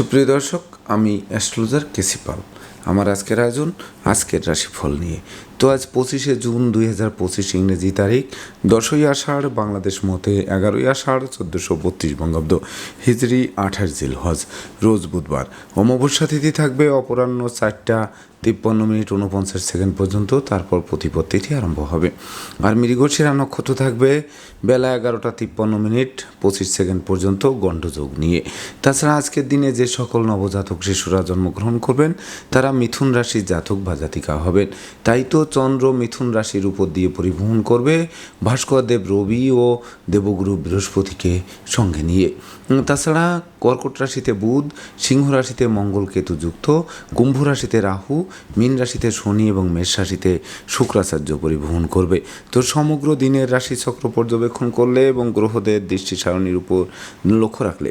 সুপ্রিয় দর্শক, আমি অ্যাস্ট্রোলজার কেসিপাল আমার আজকের আয়োজন, আজকের রাশিফল নিয়ে। তো আজ পঁচিশে জুন দুই হাজার পঁচিশ ইংরেজি তারিখ, দশই আষাঢ়, বাংলাদেশ মতে এগারোই আষাঢ়, চোদ্দোশো বত্রিশ বঙ্গাব্দ, হিজড়ি আঠাশ জিল হজ রোজ বুধবার। অমাবস্যা তিথি থাকবে, অপরাহ্ন চারটা তিপ্পান্ন মিনিট উনপঞ্চাশ সেকেন্ড পর্যন্ত, তারপর প্রতিপদ তিথি আরম্ভ হবে। আর মৃগশিরা নক্ষত্র থাকবে বেলা এগারোটা তিপ্পান্ন মিনিট পঁচিশ সেকেন্ড পর্যন্ত গণ্ডযোগ নিয়ে। তাছাড়া আজকের দিনে যে সকল নবজাতক শিশুরা জন্মগ্রহণ করবেন, তারা মিথুন রাশির জাতক বা জাতিকা হবেন। তাই তো চন্দ্র মিথুন রাশির উপর দিয়ে পরিবহন করবে ভাস্কর দেব রবি ও দেবগুরু বৃহস্পতিকে সঙ্গে নিয়ে। তাছাড়া কর্কট রাশিতে বুধ, সিংহ রাশিতে মঙ্গল কেতু যুক্ত, কুম্ভ রাশিতে রাহু, মীন রাশিতে শনি এবং মেষ রাশিতে শুক্রাচার্য পরিবহন করবে। তো সমগ্র দিনের রাশি চক্র পর্যবেক্ষণ করলে এবং গ্রহদের দৃষ্টি সারণীর উপর লক্ষ্য রাখলে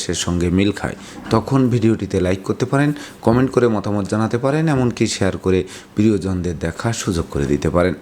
ভাগাদেশের সঙ্গে মিল খায়। তখন ভিডিওটিতে লাইক করতে পারেন কমেন্ট করে মতামত জানাতে পারেন, এমনকি শেয়ার করে প্রিয়জনদের দেখার সুযোগ করে দিতে পারেন।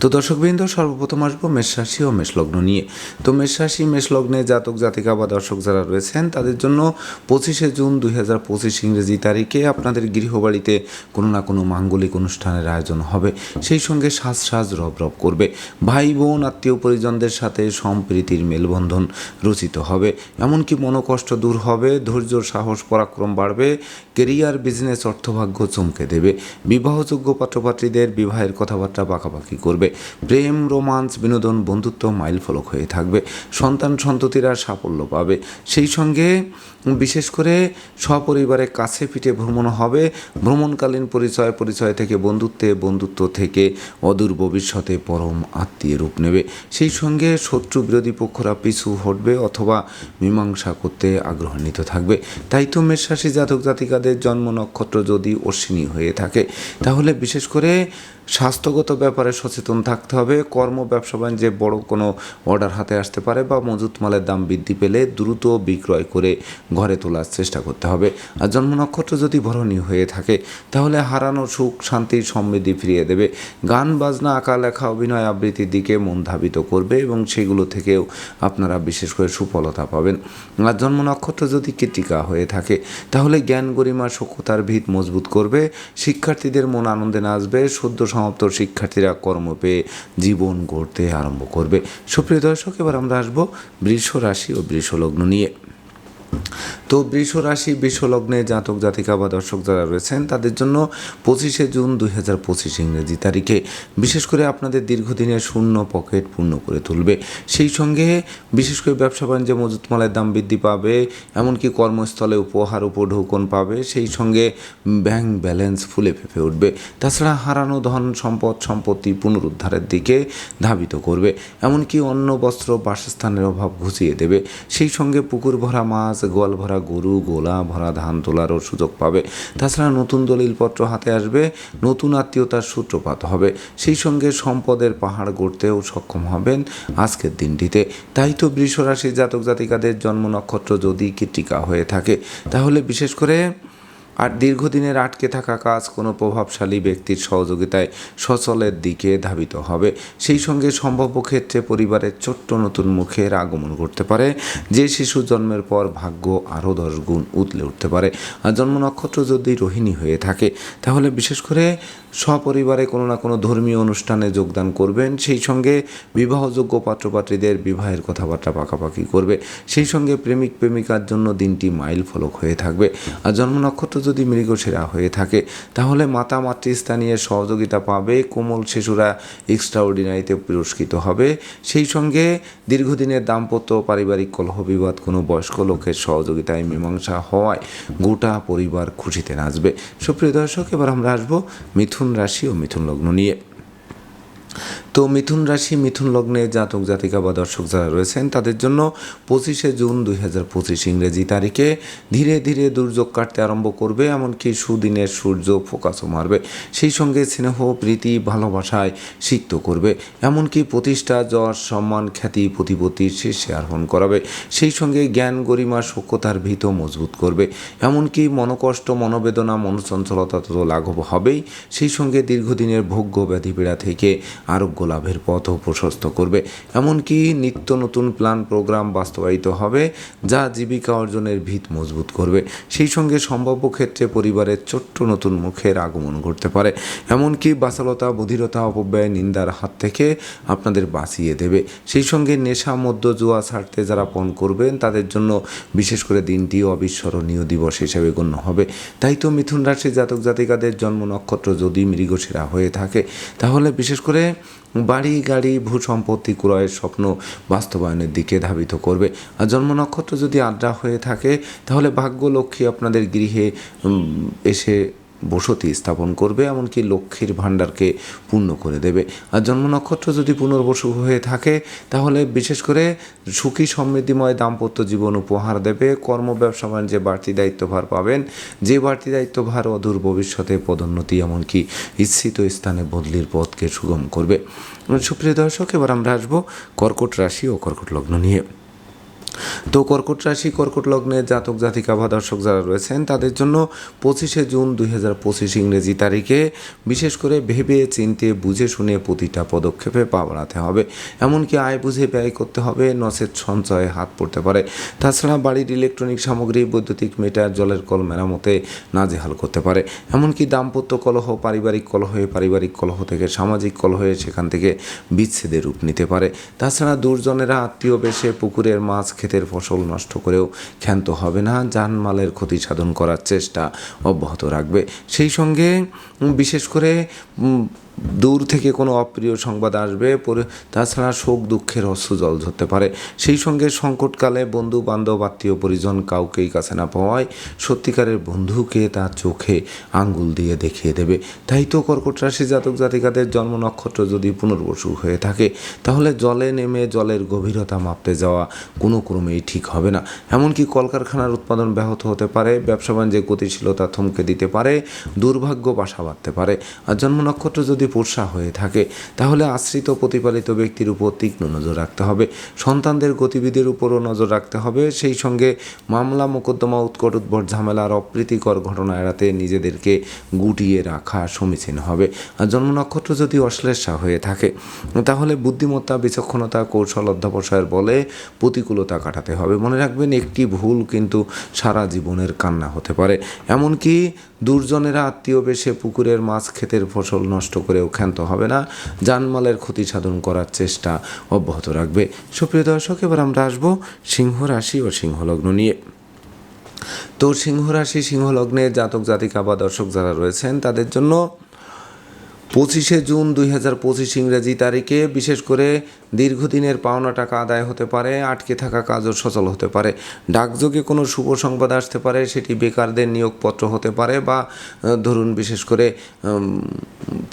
তো দর্শকবৃন্দ, সর্বপ্রথম আসব মেষ রাশি ও মেষলগ্ন নিয়ে। তো মেষ রাশি মেষলগ্নে জাতক, জাতিকা বা দর্শক যারা রয়েছেন, তাদের জন্য পঁচিশে জুন দুই হাজার পঁচিশ ইংরেজি তারিখে আপনাদের গৃহবাড়িতে কোনো না কোনো মাঙ্গলিক অনুষ্ঠানের আয়োজন হবে। সেই সঙ্গে সাজ সাজ রব রব করবে। ভাই, বোন, আত্মীয় পরিজনদের সাথে সম্প্রীতির মেলবন্ধন রচিত হবে। এমনকি মনোকষ্ট দূর হবে, ধৈর্য, সাহস, পরাক্রম বাড়বে। কেরিয়ার, বিজনেস, অর্থভাগ্য চমকে দেবে। বিবাহযোগ্য পাত্রপাত্রীদের বিবাহের কথাবার্তা পাকাপাকি করবে। প্রেম, রোমান্স, বিনোদন, বন্ধুত্ব মাইল ফলক হয়ে থাকবে। সন্তান সন্ততিরা সাফল্য পাবে। সেই সঙ্গে বিশেষ করে সপরিবারে কাছে পিঠে ভ্রমণ হবে। ভ্রমণকালীন পরিচয় পরিচয় থেকে বন্ধুত্বে, বন্ধুত্ব থেকে অদূর ভবিষ্যতে পরম আত্মীয় রূপ নেবে। সেই সঙ্গে শত্রু বিরোধী পক্ষরা পিছু হটবে অথবা মীমাংসা করতে আগ্রহান্বিত থাকবে। তাই তো মেষরাশি জাতক জাতিকাদের জন্ম নক্ষত্র যদি অশ্বিনী হয়ে থাকে তাহলে বিশেষ করে স্বাস্থ্যগত ব্যাপারে সচেতন থাকতে হবে। কর্ম, ব্যবসা বাণিজ্যে বড় কোনো অর্ডার হাতে আসতে পারে বা মজুত মালের দাম বৃদ্ধি পেলে দ্রুত বিক্রয় করে ঘরে তোলার চেষ্টা করতে হবে। আর জন্ম নক্ষত্র যদি ভরণী হয়ে থাকে, তাহলে হারানো সুখ, শান্তি, সমৃদ্ধি ফিরিয়ে দেবে। গান, বাজনা, আঁকা, লেখা, অভিনয় আবৃত্তির দিকে মন ধাবিত করবে এবং সেগুলো থেকেও আপনারা বিশেষ করে সুফলতা পাবেন। আর জন্ম নক্ষত্র যদি কৃতিকা হয়ে থাকে, তাহলে জ্ঞান গরিমা সক্ষতার ভিত মজবুত করবে। শিক্ষার্থীদের মন আনন্দে নাচবে, সদ্য সমাপ্ত শিক্ষার্থীরা কর্ম পেয়ে জীবন গড়তে আরম্ভ করবে। সুপ্রিয় দর্শক, এবার আমরা আসব বৃষ রাশি ও বৃষ লগ্ন নিয়ে। তো বৃষ রাশি বৃষ লগ্নে জাতক, জাতিকা বা দর্শক যারা রয়েছেন, তাদের জন্য পঁচিশে জুন দুই হাজার পঁচিশ ইংরেজি তারিখে বিশেষ করে আপনাদের দীর্ঘদিনের শূন্য পকেট পূর্ণ করে তুলবে। সেই সঙ্গে বিশেষ করে ব্যবসা বাণিজ্যে মজুত মালের দাম বৃদ্ধি পাবে, এমনকি কর্মস্থলে উপহার উপঢৌকন পাবে, সেই সঙ্গে ব্যাংক ব্যালেন্স ফুলে ফেঁপে উঠবে। তাছাড়া হারানো ধন সম্পদ, সম্পত্তি পুনরুদ্ধারের দিকে ধাবিত করবে, এমনকি অন্ন, বস্ত্র, বাসস্থানের অভাব ঘুচিয়ে দেবে। সেই সঙ্গে পুকুর ভরা মাছ গোয়াল ভরা গরু, গোলা ভরা ধান তোলারও সুযোগ পাবে। তাছাড়া নতুন দলিলপত্র হাতে আসবে, নতুন আত্মীয়তার সূত্রপাত হবে। সেই সঙ্গে সম্পদের পাহাড় গড়তেও সক্ষম হবেন আজকের দিনটিতে। তাই তো বৃষরাশি জাতক জাতিকাদের জন্ম নক্ষত্র যদি কৃতিকা হয়ে থাকে, তাহলে বিশেষ করে আর দীর্ঘদিনের আটকে থাকা কাজ কোনো প্রভাবশালী ব্যক্তির সহযোগিতায় সচলের দিকে ধাবিত হবে। সেই সঙ্গে সম্ভাব্য ক্ষেত্রে পরিবারের ছোট্ট নতুন মুখের আগমন ঘটতে পারে। যে শিশু জন্মের পর ভাগ্য আরও দশ গুণ উতলে উঠতে পারে। আর জন্ম নক্ষত্র যদি রোহিণী হয়ে থাকে, তাহলে বিশেষ করে সপরিবারে কোনো না কোনো ধর্মীয় অনুষ্ঠানে যোগদান করবেন। সেই সঙ্গে বিবাহযোগ্য পাত্রপাত্রীদের বিবাহের কথাবার্তা পাকাপাকি করবে। সেই সঙ্গে প্রেমিক প্রেমিকার জন্য দিনটি মাইল ফলক হয়ে থাকবে। আর জন্ম নক্ষত্র যদি মৃগশিরা হয়ে থাকে, তাহলে মাতা মাতৃস্থানীয় সহযোগিতা পাবে, কোমল শিশুরা এক্সট্রা অর্ডিনারিতে পুরস্কৃত হবে। সেই সঙ্গে দীর্ঘদিনের দাম্পত্য পারিবারিক কলহ বিবাদ কোনো বয়স্ক লোকের সহযোগিতায় মীমাংসা হওয়ায় গোটা পরিবার খুশিতে নাচবে। সুপ্রিয় দর্শক, এবার আমরা আসব মিথুন রাশি ও মিথুন লগ্ন নিয়ে। তো মিথুন রাশি, মিথুন লগ্নে জাতক, জাতিকা বা দর্শক যারা রয়েছেন, তাদের জন্য পঁচিশে জুন দুই হাজার পঁচিশ ইংরেজি তারিখে ধীরে ধীরে দুর্যোগ কাটতে আরম্ভ করবে, এমনকি সুদিনের সূর্য ফোকাসও মারবে। সেই সঙ্গে স্নেহ, প্রীতি, ভালোবাসায় সিক্ত করবে। এমনকি প্রতিষ্ঠা যশ সম্মান, খ্যাতি প্রতিপত্তির শীর্ষে আরোহণ করাবে। সেই সঙ্গে জ্ঞান, গরিমা সক্ষতার ভিত মজবুত করবে। এমনকি মনোকষ্ট, মনোবেদনা, মনোচঞ্চলতা তো লাঘব হবেই। সেই সঙ্গে দীর্ঘদিনের ভোগ্য ব্যাধিপীড়া থেকে আরোগ্য লাভের পথও প্রশস্ত করবে। এমনকি নিত্য নতুন প্ল্যান প্রোগ্রাম বাস্তবায়িত হবে, যা জীবিকা অর্জনের ভিত মজবুত করবে। সেই সঙ্গে সম্ভাব্য ক্ষেত্রে পরিবারের ছোট্ট নতুন মুখের আগমন ঘটতে পারে। এমনকি বাসালতা, বধিরতা, অপব্যয়, নিন্দার হাত থেকে আপনাদের বাঁচিয়ে দেবে। সেই সঙ্গে নেশা মধ্য জুয়া ছাড়তে যারা পণ করবেন, তাদের জন্য বিশেষ করে দিনটি অবিস্মরণীয় দিবস হিসেবে গণ্য হবে। তাই তো মিথুন রাশি জাতক জাতিকাদের জন্ম নক্ষত্র যদি মৃগশিরা হয়ে থাকে, তাহলে বিশেষ করে বাড়ি, গাড়ি ভূ সম্পত্তি ক্রয়ের স্বপ্ন বাস্তবায়নের দিকে ধাবিত করবে। আর জন্ম নক্ষত্র যদি আড্ডা হয়ে থাকে, তাহলে ভাগ্য লক্ষ্মী আপনাদের গৃহে এসে বসতি স্থাপন করবে, এমনকি লক্ষ্মীর ভাণ্ডারকে পূর্ণ করে দেবে। আর জন্ম নক্ষত্র যদি পুনর্বসু হয়ে থাকে, তাহলে বিশেষ করে সুখী সমৃদ্ধিময় দাম্পত্য জীবন উপহার দেবে। কর্ম ব্যবসা বাণিজ্যে বাড়তি দায়িত্বভার পাবেন। যে বাড়তি দায়িত্বভার অদূর ভবিষ্যতে পদোন্নতি, এমনকি ইচ্ছিত স্থানে বদলির পথকে সুগম করবে। সুপ্রিয় দর্শক, এবার আমরা আসব কর্কট রাশি ও কর্কট লগ্ন নিয়ে। তো কর্কট রাশি, কর্কট লগ্নে জাতক, জাতিকা বা দর্শক যারা রয়েছেন, তাদের জন্য পঁচিশে জুন দুই হাজার পঁচিশ ইংরেজি তারিখে বিশেষ করে ভেবে, চিনতে, বুঝে, শুনে প্রতিটা পদক্ষেপে পা বাড়াতে হবে। এমনকি আয় বুঝে, ব্যয় করতে হবে, নসের সঞ্চয়ে হাত পড়তে পারে। তাছাড়া বাড়ির ইলেকট্রনিক সামগ্রী, বৈদ্যুতিক মিটার, জলের কল মেরামতে নাজেহাল করতে পারে। এমনকি দাম্পত্য কলহ, পারিবারিক কলহে পারিবারিক কলহ থেকে সামাজিক কলহে সেখান থেকে বিচ্ছেদের রূপ নিতে পারে। তাছাড়া দুর্জনেরা আত্মীয় বেশে পুকুরের মাছ ক্ষেতের ফসল নষ্ট করেও ক্ষান্ত হবে না, জানমালের ক্ষতি সাধন করার চেষ্টা অব্যাহত রাখবে। সেই সঙ্গে বিশেষ করে দূর থেকে কোনো অপ্রিয় সংবাদ আসবে, পরে তাছাড়া শোক দুঃখের অশ্রু জল ধরতে পারে। সেই সঙ্গে সংকটকালে বন্ধু, বান্ধব, আত্মীয়, পরিজন কাউকেই কাছে না পাওয়ায় সত্যিকারের বন্ধুকে তার চোখে আঙ্গুল দিয়ে দেখিয়ে দেবে। তাই তো কর্কট রাশি জাতক জাতিকাদের জন্ম নক্ষত্র যদি পুনর্বসু হয়ে থাকে, তাহলে জলে নেমে জলের গভীরতা মাপতে যাওয়া কোনো ক্রমেই ঠিক হবে না। এমনকি কলকারখানার উৎপাদন ব্যাহত হতে পারে, ব্যবসা বাণিজ্যে গতিশীলতা থমকে দিতে পারে, দুর্ভাগ্য বাসা বাঁধতে পারে। আর জন্ম নক্ষত্র যদি পোষা হয়ে থাকে, তাহলে আশ্রিত প্রতিপালিত ব্যক্তির উপর তীক্ষ্ণ নজর রাখতে হবে। সন্তানদের গতিবিধির উপরও নজর রাখতে হবে। সেই সঙ্গে মামলা, মোকদ্দমা, উৎকট উদ্ভট ঝামেলার অপ্রীতিকর ঘটনা এড়াতে নিজেদেরকে গুটিয়ে রাখা সমীচীন হবে। আর জন্ম নক্ষত্র যদি অশ্লেষা হয়ে থাকে, তাহলে বুদ্ধিমত্তা, বিচক্ষণতা, কৌশল অধ্যাবসায়ের বলে প্রতিকূলতা কাটাতে হবে। মনে রাখবেন, একটি ভুল কিন্তু সারা জীবনের কান্না হতে পারে। এমনকি দুর্জনেরা আত্মীয় বেশে পুকুরের মাছ, ক্ষেতের ফসল নষ্ট করেও ক্ষান্ত হবে না। জানমালের ক্ষতি সাধন করার চেষ্টা অব্যাহত রাখবে। সুপ্রিয় দর্শক, এবার আমরা আসব সিংহ রাশি ও সিংহলগ্ন নিয়ে। তো সিংহ রাশি সিংহ লগ্নে জাতক, জাতিকা বা দর্শক যারা রয়েছেন, তাদের জন্য পঁচিশে জুন দুই হাজার পঁচিশ ইংরেজি তারিখে বিশেষ করে দীর্ঘদিনের পাওনা টাকা আদায় হতে পারে, আটকে থাকা কাজও সচল হতে পারে। ডাকযোগে কোনো শুভ সংবাদ আসতে পারে, সেটি বেকারদের নিয়োগপত্র হতে পারে বা ধরুন বিশেষ করে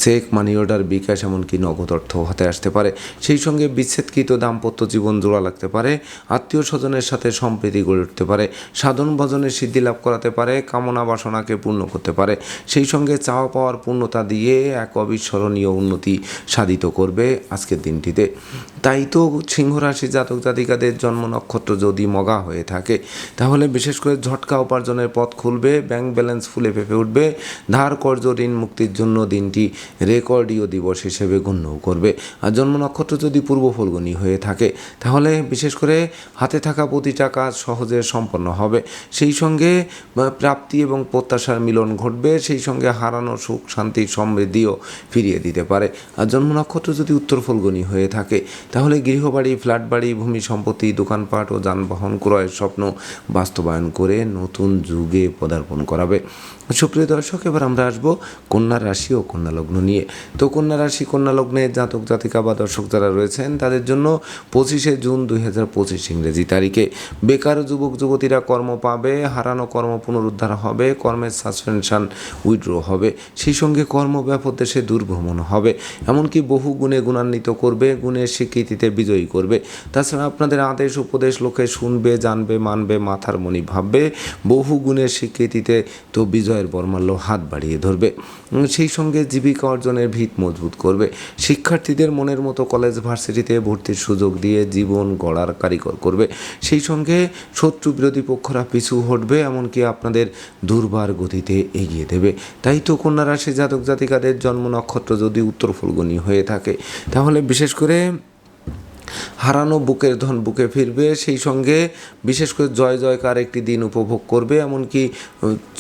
চেক মানি অর্ডার, বিকাশ এমনকি নগদ অর্থ হাতে আসতে পারে। সেই সঙ্গে বিচ্ছেদকৃত দাম্পত্য জীবন জোড়া লাগতে পারে আত্মীয় স্বজনের সাথে সম্প্রীতি গড়ে উঠতে পারে, সাধন ভজনের সিদ্ধি লাভ করাতে পারে, কামনা বাসনাকে পূর্ণ করতে পারে। সেই সঙ্গে চাওয়া পাওয়ার পূর্ণতা দিয়ে এক অবিস্মরণীয় উন্নতি সাধিত করবে আজকের দিনটিতে। তাই তো সিংহ রাশি জাতক জাতিকাদের জন্ম নক্ষত্র যদি মগা হয়ে থাকে, তাহলে বিশেষ করে ঝটকা উপার্জনের পথ খুলবে ব্যাংক ব্যালেন্স ফুলে ফেপে উঠবে, ধার কর্য ঋণ মুক্তির জন্য দিনটি রেকর্ডীয় দিবস হিসেবে গণ্য করবে। আর জন্ম নক্ষত্র যদি পূর্ব ফলগুনি হয়ে থাকে, তাহলে বিশেষ করে হাতে থাকা প্রতিটা কাজ সহজে সম্পন্ন হবে। সেই সঙ্গে প্রাপ্তি এবং প্রত্যাশার মিলন ঘটবে, সেই সঙ্গে হারানো সুখ, শান্তি, সমৃদ্ধিও ফিরিয়ে দিতে পারে। আর জন্ম নক্ষত্র যদি উত্তর ফলগুনি হয়ে থাকে তাহলে গৃহবাড়ি ফ্ল্যাট বাড়ি ভূমি সম্পত্তি, দোকানপাট ও যানবাহন ক্রয়ের স্বপ্ন বাস্তবায়ন করে নতুন যুগে পদার্পণ করাবে। সুপ্রিয় দর্শক, এবার আমরা আসব কন্যা রাশি ও কন্যা লগ্ন নিয়ে। তো কন্যা রাশি, কন্যা লগ্নের জাতক, জাতিকা বা দর্শক যারা রয়েছেন, তাদের জন্য পঁচিশে জুন দুই হাজার পঁচিশ ইংরেজি তারিখে। বেকার যুবক, যুবতীরা কর্ম পাবে, হারানো কর্ম পুনরুদ্ধার হবে কর্মের সাসপেনশন উইড্র হবে, সেই সঙ্গে কর্মব্যাপক দেশে দুর্ভ্রমণ হবে। এমনকি বহু গুণে গুণান্বিত করবে গুণের স্বীকৃতিতে বিজয়ী করবে। তাছাড়া আপনাদের আদেশ, উপদেশ লোকে শুনবে, জানবে, মানবে, মাথার মনি ভাববে। বহু গুণের স্বীকৃতিতে তো বিজয়ের বর্মাল্য হাত বাড়িয়ে ধরবে। সেই সঙ্গে জীবিকা অর্জনের ভিত মজবুত করবে। শিক্ষার্থীদের মনের মতো কলেজ ভার্সিটিতে ভর্তির সুযোগ দিয়ে জীবন গড়ার কারিগর করবে। সেই সঙ্গে শত্রু বিরোধী পক্ষরা পিছু হটবে, এমনকি আপনাদের দুর্বার গতিতে এগিয়ে দেবে। তাই তো কন্যা রাশি জাতক জাতিকাদের জন্ম নক্ষত্র যদি উত্তর ফুলগুনি হয়ে থাকে, তাহলে বিশেষ করে হারানো বুকের ধন বুকে ফিরবে, সেই সঙ্গে বিশেষ করে জয় জয়কার একটি দিন উপভোগ করবে, এমনকি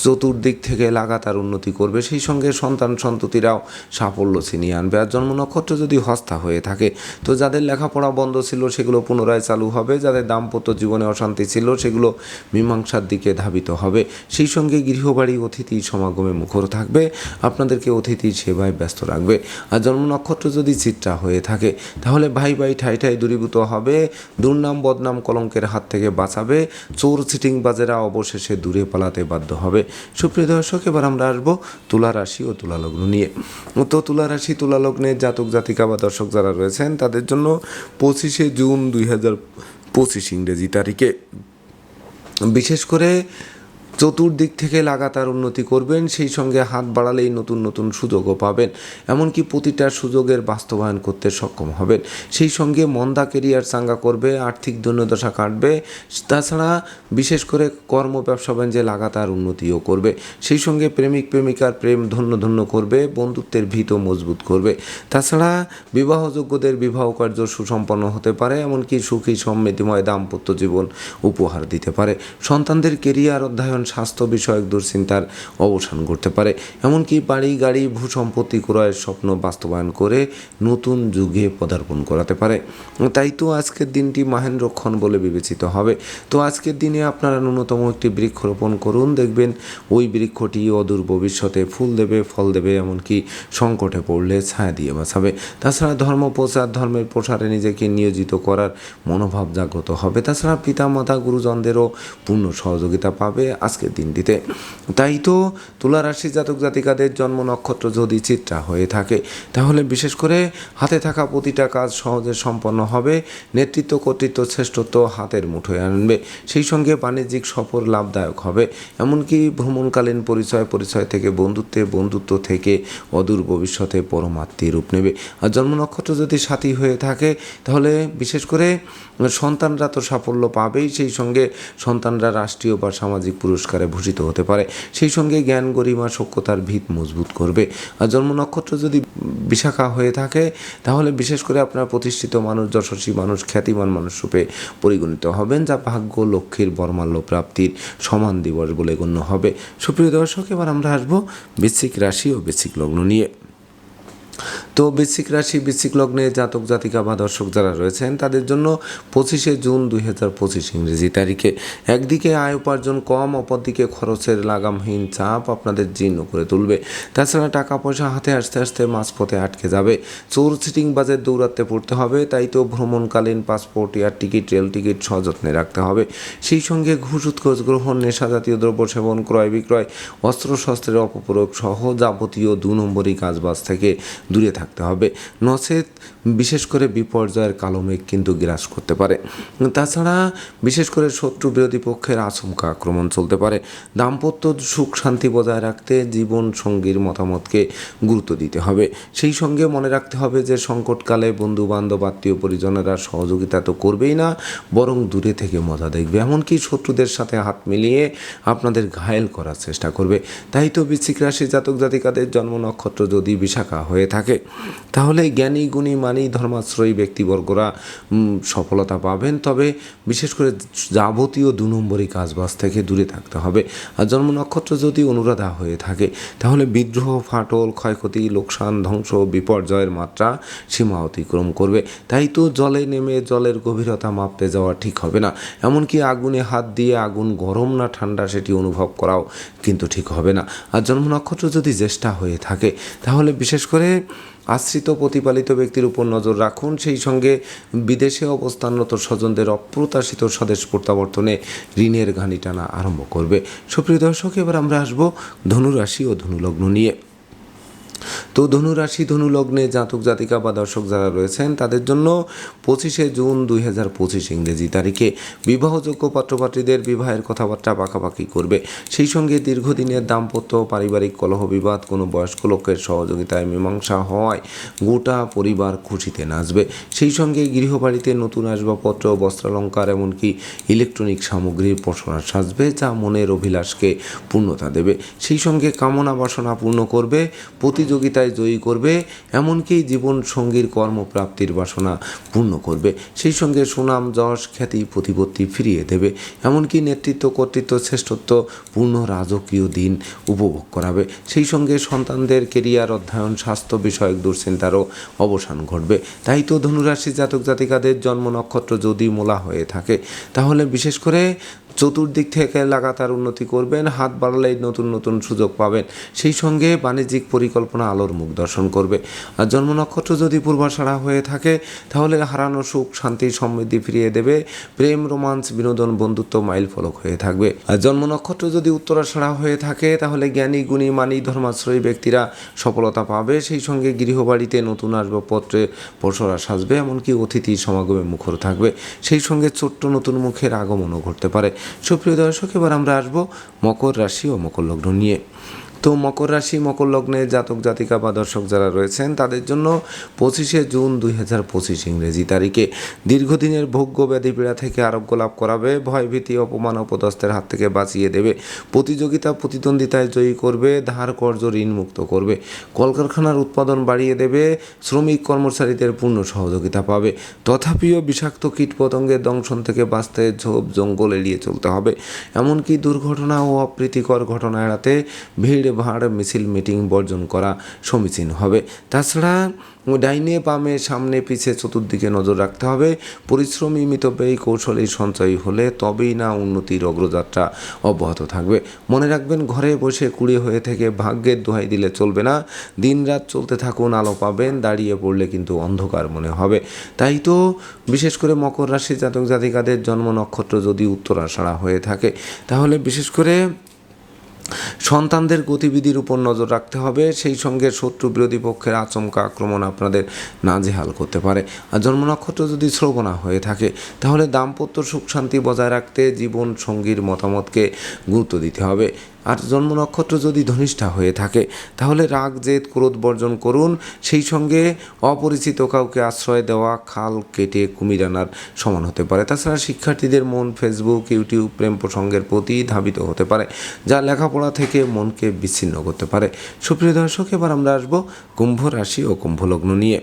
চতুর্দিক থেকে লাগাতার উন্নতি করবে, সেই সঙ্গে সন্তান সন্ততিরাও সাফল্য ছিনিয়ে আনবে। আর জন্ম নক্ষত্র যদি হস্তা হয়ে থাকে, তো যাদের লেখাপড়া বন্ধ ছিল, সেগুলো পুনরায় চালু হবে, যাদের দাম্পত্য জীবনে অশান্তি ছিল, সেগুলো মীমাংসার দিকে ধাবিত হবে। সেই সঙ্গে গৃহবাড়ি, অতিথি সমাগমে মুখর থাকবে, আপনাদেরকে অতিথির সেবায় ব্যস্ত রাখবে। আর জন্ম নক্ষত্র যদি চিত্রা হয়ে থাকে, তাহলে ভাই ভাই, ঠাই ঠাই দূরীভূত হবে, দুর্নাম বদনাম কলঙ্কের হাত থেকে বাঁচাবে, চোর চিটিং বাজেরা অবশেষে দূরে পালাতে বাধ্য হবে। সুপ্রিয় দর্শক, এবার আমরা আসব তুলা রাশি ও তুলা লগ্ন নিয়ে। তো তুলা রাশি, তুলা জাতক, জাতিকা বা দর্শক যারা রয়েছেন, তাদের জন্য পঁচিশে জুন দুই হাজার পঁচিশ ইংরেজি তারিখে। বিশেষ করে চতুর্দিক থেকে লাগাতার উন্নতি করবেন, সেই সঙ্গে হাত বাড়ালেই নতুন নতুন সুযোগও পাবেন। এমনকি প্রতিটা সুযোগের বাস্তবায়ন করতে সক্ষম হবেন। সেই সঙ্গে মন্দা কেরিয়ার চাঙ্গা করবে, আর্থিক দৈন্যদশা কাটবে। তাছাড়া বিশেষ করে কর্ম ব্যবসা বাণিজ্যে লাগাতার উন্নতিও করবে। সেই সঙ্গে প্রেমিক প্রেমিকার প্রেম ধন্য ধন্য করবে, বন্ধুত্বের ভিতও মজবুত করবে। তাছাড়া বিবাহযোগ্যদের বিবাহ কার্য সুসম্পন্ন হতে পারে, এমনকি সুখী, সমৃদ্ধিময় দাম্পত্য জীবন উপহার দিতে পারে। সন্তানদের কেরিয়ার অধ্যয়ন স্বাস্থ্য বিষয়ক দুশ্চিন্তার অবসান করতে পারে। এমনকি বাড়ি, গাড়ি ভূ সম্পত্তি ক্রয়ের স্বপ্ন বাস্তবায়ন করে নতুন যুগে পদার্পণ করাতে পারে। তাই তো আজকের দিনটি মাহেন্দ্রক্ষণ বলে বিবেচিত হবে। তো আজকের দিনে আপনারা ন্যূনতম একটি বৃক্ষ রোপণ করুন। দেখবেন ওই বৃক্ষটি অদূর ভবিষ্যতে ফুল দেবে, ফল দেবে, এমনকি সংকটে পড়লে ছায়া দিয়ে বাঁচাবে। তাছাড়া ধর্ম প্রচার, ধর্মের প্রসারে নিজেকে নিয়োজিত করার মনোভাব জাগ্রত হবে। তাছাড়া পিতামাতা, গুরুজনদেরও পূর্ণ সহযোগিতা পাবে। আজকের দিনটিতে। তাই তো তুলা রাশি জাতক জাতিকাদের জন্ম নক্ষত্র যদি চিত্রা হয়ে থাকে, তাহলে বিশেষ করে হাতে থাকা প্রতিটা কাজ সহজে সম্পন্ন হবে, নেতৃত্ব, কর্তৃত্ব, শ্রেষ্ঠত্ব হাতের মুঠোয় আনবে, সেই সঙ্গে বাণিজ্যিক সফর লাভদায়ক হবে। এমনকি ভ্রমণকালীন পরিচয় পরিচয় থেকে বন্ধুত্বে, বন্ধুত্ব থেকে অদূর ভবিষ্যতে পরমাত্মী রূপ নেবে। আর জন্ম নক্ষত্র যদি সাথী হয়ে থাকে, তাহলে বিশেষ করে সন্তানরা তো সাফল্য পাবেই, সেই সঙ্গে সন্তানরা রাষ্ট্রীয় বা সামাজিক পুরস্কারে ভূষিত হতে পারে। সেই সঙ্গে জ্ঞান গরিমা সক্ষতার ভিত মজবুত করবে। আর জন্ম নক্ষত্র যদি বিশাখা হয়ে থাকে, তাহলে বিশেষ করে আপনার প্রতিষ্ঠিত মানুষ, যশস্বী মানুষ, খ্যাতিমান মানুষ রূপে পরিগণিত হবেন, যা ভাগ্য, লক্ষ্মীর বর্মাল্য প্রাপ্তির সমান দিবস বলে গণ্য হবে। সুপ্রিয় দর্শক, এবার আমরা আসব বৃশ্চিক রাশি ও বৃশ্চিক লগ্ন নিয়ে। তো বৃশ্চিক রাশি, বৃশ্চিক লগ্নে জাতক, জাতিকা বা দর্শক যারা রয়েছেন, তাদের জন্য পঁচিশে জুন দুই হাজার পঁচিশ ইংরেজি তারিখে। একদিকে আয় উপার্জন কম, অপরদিকে খরচের লাগামহীন চাপ আপনাদের জীর্ণ করে তুলবে। তাছাড়া টাকা পয়সা হাতে আসতে আসতে মাঝপথে আটকে যাবে। চোর সিটিং বাজের দৌড়াতে পড়তে হবে, তাই তো ভ্রমণকালীন passport, air ticket, rail ticket সযত্নে রাখতে হবে। সেই সঙ্গে ঘুষ, উৎকোচ, গ্রহণ, নেশা জাতীয় দ্রব্য সেবন, ক্রয় বিক্রয়, অস্ত্রশস্ত্রের অপপ্রয়োগ সহ যাবতীয় দু নম্বরই কাজবাজ থেকে দূরে থাকতে হবে। নচেত বিশেষ করে বিপর্যয়ের কালো মেঘ কিন্তু গ্রাস করতে পারে। তাছাড়া বিশেষ করে শত্রু বিরোধী পক্ষের আচমকা আক্রমণ চলতে পারে। দাম্পত্য সুখ শান্তি বজায় রাখতে জীবন সঙ্গীর মতামতকে গুরুত্ব দিতে হবে। সেই সঙ্গে মনে রাখতে হবে যে সংকটকালে বন্ধু বান্ধব আত্মীয় পরিজনেরা সহযোগিতা তো করবেই না, বরং দূরে থেকে মজা দেখবে। এমনকি শত্রুদের সাথে হাত মিলিয়ে আপনাদের ঘায়েল করার চেষ্টা করবে। তাই তো বৃশ্চিক রাশি জাতক জাতিকাদের জন্ম নক্ষত্র যদি বিশাখা হয়ে থাকে। তাহলে জ্ঞানী, গুণী, মানী, ধর্মাশ্রয়ী ব্যক্তিবর্গরা সফলতা পাবেন। তবে বিশেষ করে যাবতীয় দু নম্বরই কাজবাজ থেকে দূরে থাকতে হবে। আর জন্ম নক্ষত্র যদি অনুরাধা হয়ে থাকে, তাহলে বিদ্রোহ, ফাটল, ক্ষয়ক্ষতি, লোকসান, ধ্বংস, বিপর্যয়ের মাত্রা সীমা অতিক্রম করবে। তাই তো জলে নেমে জলের গভীরতা মাপতে যাওয়া ঠিক হবে না। এমনকি আগুনে হাত দিয়ে আগুন গরম না ঠান্ডা সেটি অনুভব করাও কিন্তু ঠিক হবে না। আর জন্ম নক্ষত্র যদি জ্যেষ্ঠা হয়ে থাকে, তাহলে বিশেষ করে আশ্রিত প্রতিপালিত ব্যক্তির উপর নজর রাখুন। সেই সঙ্গে বিদেশে অবস্থানরত স্বজনদের অপ্রত্যাশিত স্বদেশ প্রত্যাবর্তনে ঋণের ঘানি টানা আরম্ভ করবে। সুপ্রিয় দর্শক, এবার আমরা আসব ধনুরাশি ও ধনুলগ্ন নিয়ে। তো ধনুরাশি ধনুলগ্নে জাতক, জাতিকা বা দর্শক যারা রয়েছেন, তাদের জন্য পঁচিশে জুন দুই হাজার পঁচিশ ইংরেজি তারিখে বিবাহযোগ্য পাত্রপাত্রীদের বিবাহের কথাবার্তা পাকাপাকি করবে। সেই সঙ্গে দীর্ঘদিনের দাম্পত্য পারিবারিক কলহ বিবাদ, কোনো বয়স্ক লোকের সহযোগিতায় মীমাংসা হওয়ায় গোটা পরিবার খুশিতে নাচবে। সেই সঙ্গে গৃহবাড়িতে নতুন আসবাবপত্র, বস্ত্রালঙ্কার, এমনকি ইলেকট্রনিক সামগ্রীর পসরা সাজবে, যা মনের অভিলাষকে পূর্ণতা দেবে। সেই সঙ্গে কামনা বাসনা পূর্ণ করবে। প্রতিযোগিতায় জয়ী করবে, এমনকি জীবন সঙ্গীর কর্মপ্রাপ্তির বাসনা পূর্ণ করবে। সেই সঙ্গে সুনাম, যশ, খ্যাতি, প্রতিপত্তি ফিরিয়ে দেবে। এমনকি নেতৃত্ব, কর্তৃত্ব, শ্রেষ্ঠত্ব, পূর্ণ রাজকীয় দিন উপভোগ করাবে। সেই সঙ্গে সন্তানদের কেরিয়ার, অধ্যয়ন, স্বাস্থ্য বিষয়ক দুশ্চিন্তারও অবসান ঘটবে। তাই তো ধনুরাশি জাতক জাতিকাদের জন্ম নক্ষত্র যদি মোলা হয়ে থাকে, তাহলে বিশেষ করে চতুর্দিক থেকে লাগাতার উন্নতি করবেন, হাত বাড়ালেই নতুন নতুন সুযোগ পাবেন। সেই সঙ্গে বাণিজ্যিক পরিকল্পনা আলোর মুখ দর্শন করবে। আর জন্ম নক্ষত্র যদি পূর্বাশাড়া হয়ে থাকে, তাহলে হারানো সুখ, শান্তি, সমৃদ্ধি ফিরিয়ে দেবে। প্রেম, রোমান্স, বিনোদন, বন্ধুত্ব মাইল ফলক হয়ে থাকবে। আর জন্ম নক্ষত্র যদি উত্তরাশাড়া হয়ে থাকে, তাহলে জ্ঞানী, গুণী, মানী, ধর্মাশ্রয়ী ব্যক্তিরা সফলতা পাবে। সেই সঙ্গে গৃহবাড়িতে নতুন আসবাবপত্রে পসরা সাজবে, এমনকি অতিথি সমাগমে মুখর থাকবে। সেই সঙ্গে ছোট্ট নতুন মুখের আগমনও ঘটতে পারে। সুপ্রিয় দর্শক এবার আমরা আসব মকর রাশি ও মকর লগ্ন নিয়ে। তো মকর রাশি, মকর লগ্নে জাতক, জাতিকা বা দর্শক যারা রয়েছেন, তাদের জন্য পঁচিশে জুন দুই হাজার পঁচিশ ইংরেজি তারিখে দীর্ঘদিনের ভোগ্য ব্যাধি পীড়া থেকে আরোগ্য লাভ করাবে, ভয়ভীতি, অপমান, অপদস্থের হাত থেকে বাঁচিয়ে দেবে, প্রতিযোগিতা, প্রতিদ্বন্দ্বিতায় জয়ী করবে, ধার কর্য ঋণ মুক্ত করবে, কলকারখানার উৎপাদন বাড়িয়ে দেবে, শ্রমিক কর্মচারীদের পূর্ণ সহযোগিতা পাবে, তথাপিও বিষাক্ত কীটপতঙ্গের দংশন থেকে বাঁচতে ঝোপ জঙ্গল এড়িয়ে চলতে হবে। এমনকি দুর্ঘটনা ও অপ্রীতিকর ঘটনা এড়াতে ভিড় ভাড় মিছিল, মিটিং বর্জন করা সমীচীন হবে। তাছাড়া ডাইনে বামে সামনে পিছে চতুর্দিকে নজর রাখতে হবে। পরিশ্রমী মিতব্যয়ী কৌশলী সঞ্চয়ী হলে তবেই না উন্নতির অগ্রযাত্রা অব্যাহত থাকবে। মনে রাখবেন, ঘরে বসে কুড়িয়ে হয়ে থেকে ভাগ্যের দোহাই দিলে চলবে না। দিনরাত চলতে থাকুন, আলো পাবেন, দাঁড়িয়ে পড়লে কিন্তু অন্ধকার মনে হবে। তাই তো বিশেষ করে মকর রাশি জাতক জাতিকাদের জন্ম নক্ষত্র যদি উত্তরাষাঢ়া হয়ে থাকে, তাহলে বিশেষ করে সন্তানদের গতিবিধির উপর নজর রাখতে হবে। সেই সঙ্গে শত্রু বিরোধী পক্ষের আচমকা আক্রমণ আপনাদের নাজেহাল করতে পারে। আর জন্ম নক্ষত্র যদি শ্রবণা হয়ে থাকে, তাহলে দাম্পত্য সুখ শান্তি বজায় রাখতে জীবন সঙ্গীর মতামতকে গুরুত্ব দিতে হবে। আর জন্ম নক্ষত্র যদি ধনিষ্ঠা হয়ে থাকে, তাহলে রাগ, জেদ, ক্রোধ বর্জন করুন। সেই সঙ্গে অপরিচিত কাউকে আশ্রয় দেওয়া, খাল কেটে কুমির আনার সমান হতে পারে। তাছাড়া শিক্ষার্থীদের মন ফেসবুক ইউটিউব প্রেম প্রসঙ্গের প্রতি ধাবিত হতে পারে, যা লেখাপড়া থেকে মনকে বিচ্ছিন্ন করতে পারে। সুপ্রিয় দর্শক, এবার আমরা আসব কুম্ভ রাশি ও কুম্ভ লগ্ন নিয়ে।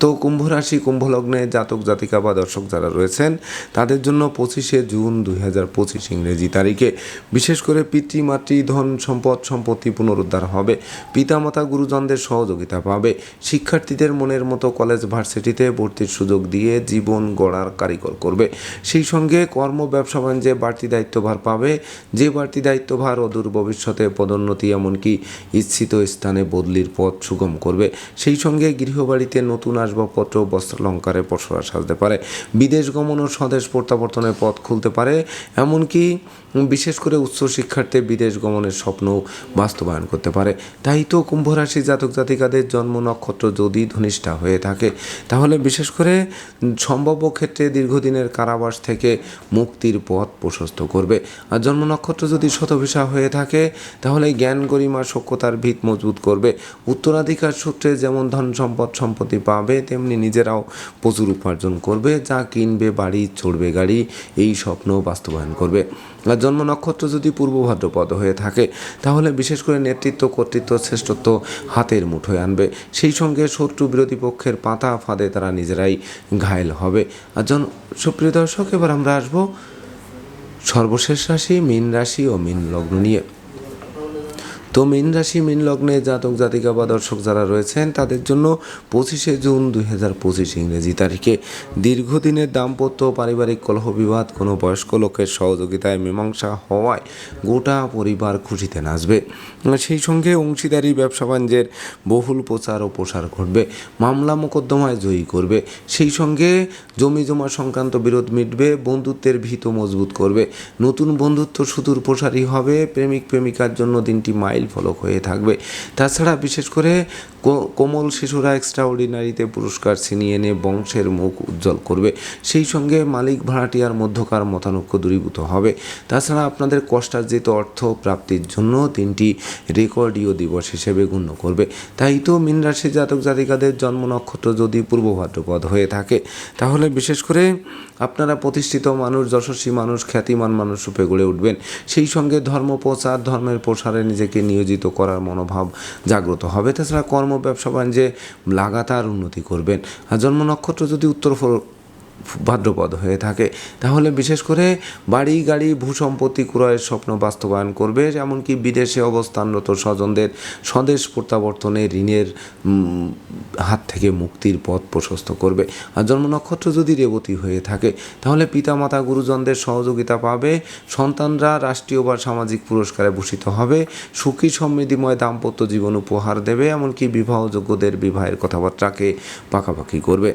তো কুম্ভ রাশি কুম্ভ লগ্নে জাতক, জাতিকা বা দর্শক যারা রয়েছেন, তাদের জন্য পঁচিশে জুন দুই হাজার পঁচিশ ইংরেজি তারিখে। বিশেষ করে পিতৃমাতৃ ধন, সম্পদ, সম্পত্তি পুনরুদ্ধার হবে। পিতামাতা, গুরুজনদের সহযোগিতা পাবে। শিক্ষার্থীদের মনের মতো কলেজ, ভার্সিটিতে ভর্তির সুযোগ দিয়ে জীবন গড়ার কারিগর করবে। সেই সঙ্গে কর্ম, ব্যবসা, বাণিজ্যে বাড়তি দায়িত্বভার পাবে। যে বাড়তি দায়িত্বভার অদূর ভবিষ্যতে পদোন্নতি, এমনকি ইচ্ছিত স্থানে বদলির পথ সুগম করবে। সেই সঙ্গে গৃহবাড়িতে নতুন আসবাবপত্র বস্ত্রালঙ্কারে পশুরা সাজতে পারে। বিদেশ গমন ও স্বদেশ প্রত্যাবর্তনের পথ খুলতে পারে। এমনকি বিশেষ করে উচ্চ শিক্ষার্থে বিদেশ গমনের স্বপ্ন বাস্তবায়ন করতে পারে। তাই তো কুম্ভ রাশি জাতক জাতিকাদের জন্ম নক্ষত্র যদি ধনিষ্ঠা হয়ে থাকে, তাহলে বিশেষ করে সম্ভাব্য ক্ষেত্রে দীর্ঘদিনের কারাবাস থেকে মুক্তির পথ প্রশস্ত করবে। আর জন্ম নক্ষত্র যদি শতভিসা হয়ে থাকে, তাহলে জ্ঞান গরিমা সক্ষতার ভিত মজবুত করবে। উত্তরাধিকার সূত্রে যেমন ধন সম্পদ সম্পত্তি পাবে, তেমনি নিজেরাও প্রচুর উপার্জন করবে। যা কিনবে, বাড়ি, চড়বে গাড়ি, এই স্বপ্ন বাস্তবায়ন করবে। আর জন্ম নক্ষত্র যদি পূর্ব ভাদ্রপদ হয়ে থাকে, তাহলে বিশেষ করে নেতৃত্ব, কর্তৃত্ব, শ্রেষ্ঠত্ব হাতের মুঠোয় আনবে। সেই সঙ্গে শত্রু বিরোধী পক্ষের পাতা ফাঁদে তারা নিজেরাই ঘায়েল হবে। আর জন, সুপ্রিয় দর্শক, এবার আমরা আসব সর্বশেষ রাশি, মীন রাশি ও মীন লগ্ন নিয়ে। তো মীন রাশি, মীন লগ্নে জাতক, জাতিকা বা দর্শক যারা রয়েছেন, তাদের জন্য পঁচিশে জুন দুই হাজার পঁচিশ ইংরেজি তারিখে। দীর্ঘদিনের দাম্পত্য পারিবারিক কলহ বিবাদ, কোনো বয়স্ক লোকের সহযোগিতায় মীমাংসা হওয়ায় গোটা পরিবার খুশিতে নাচবে। সেই সঙ্গে অংশীদারি, ব্যবসা বাণিজ্যের বহুল প্রচার ও প্রসার ঘটবে, মামলা মোকদ্দমায় জয়ী করবে। সেই সঙ্গে জমি জমা সংক্রান্ত বিরোধ মিটবে, বন্ধুত্বের ভিত মজবুত করবে। নতুন বন্ধুত্ব সুদূর প্রসারী হবে প্রেমিক প্রেমিকার জন্য দিনটি মাইল ফলক হয়ে থাকবে। তাছাড়া বিশেষ করে কোমল শিশুরা এক্সট্রা অর্ডিনারিতে পুরস্কার ছিনিয়ে এনে বংশের মুখ উজ্জ্বল করবে। সেই সঙ্গে মালিক ভাড়াটিয়ার মধ্যকার মতানৈক্য দূরীভূত হবে। তাছাড়া আপনাদের কষ্টার্জিত অর্থ প্রাপ্তির জন্য তিনটি রেকর্ডীয় দিবস হিসেবে গণ্য করবে। তাই তো মীন রাশি জাতক জাতিকাদের জন্ম নক্ষত্র যদি পূর্ব ভাদ্রপদ হয়ে থাকে, তাহলে বিশেষ করে আপনারা প্রতিষ্ঠিত মানুষ, যশস্বী মানুষ, খ্যাতিমান মানুষ রূপে গড়ে উঠবেন। সেই সঙ্গে ধর্ম প্রচার ধর্মের প্রসারে নিজেকে নিয়োজিত করার মনোভাব জাগ্রত হবে। তাছাড়া কর্ম ব্যবসা বাণিজ্যে লাগাতার উন্নতি করবেন। আর জন্ম নক্ষত্র যদি উত্তর ভাদ্রপদ হয়ে থাকে। তাহলে বিশেষ করে বাড়ি, গাড়ি, ভূসম্পত্তি ক্রয়ের স্বপ্ন বাস্তবায়ন করবে এমনকি বিদেশে অবস্থানরত স্বজনদের স্বদেশ প্রত্যাবর্তনে ঋণের হাত থেকে মুক্তির পথ প্রশস্ত করবে। আর জন্ম নক্ষত্র যদি রেবতী হয়ে থাকে, তাহলে পিতামাতা গুরুজনদের সহযোগিতা পাবে, সন্তানরা রাষ্ট্রীয় বা সামাজিক পুরস্কারে ভূষিত হবে, সুখী সমৃদ্ধিময় দাম্পত্য জীবন উপহার দেবে, এমনকি বিবাহযোগ্যদের বিবাহের কথাবার্তাকে পাকাপাকি করবে।